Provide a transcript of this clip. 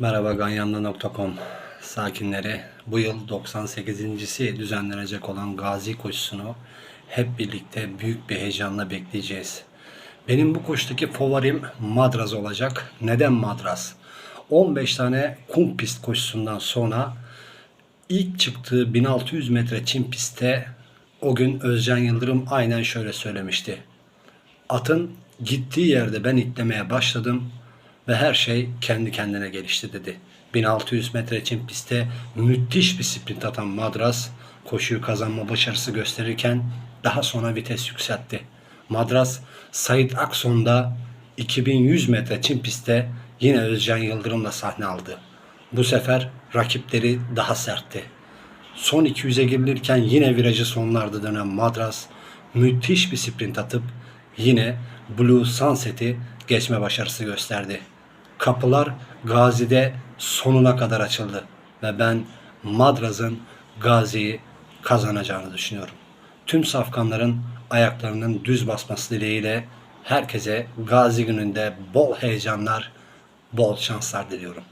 Merhaba ganyanlı.com sakinleri. Bu yıl 98.si düzenlenecek olan Gazi koşusunu hep birlikte büyük bir heyecanla bekleyeceğiz. Benim bu koşudaki favorim Madraz olacak. Neden Madraz? 15 tane kum pist koşusundan sonra ilk çıktığı 1600 metre çim pistte o gün Özcan Yıldırım aynen şöyle söylemişti. Atın gittiği yerde ben itlemeye başladım ve her şey kendi kendine gelişti dedi. 1600 metre için pistte müthiş bir sprint atan Madras koşuyu kazanma başarısı gösterirken daha sonra vites yükseltti. Madras Sait Akson'da 2100 metre çim pistte yine Özcan Yıldırım'la sahne aldı. Bu sefer rakipleri daha sertti. Son 200'e girilirken yine virajı sonlarda dönen Madras müthiş bir sprint atıp yine Blue Sunset'i geçme başarısı gösterdi. Kapılar Gazi'de sonuna kadar açıldı ve ben Madraz'ın Gazi'yi kazanacağını düşünüyorum. Tüm safkanların ayaklarının düz basması dileğiyle herkese Gazi gününde bol heyecanlar, bol şanslar diliyorum.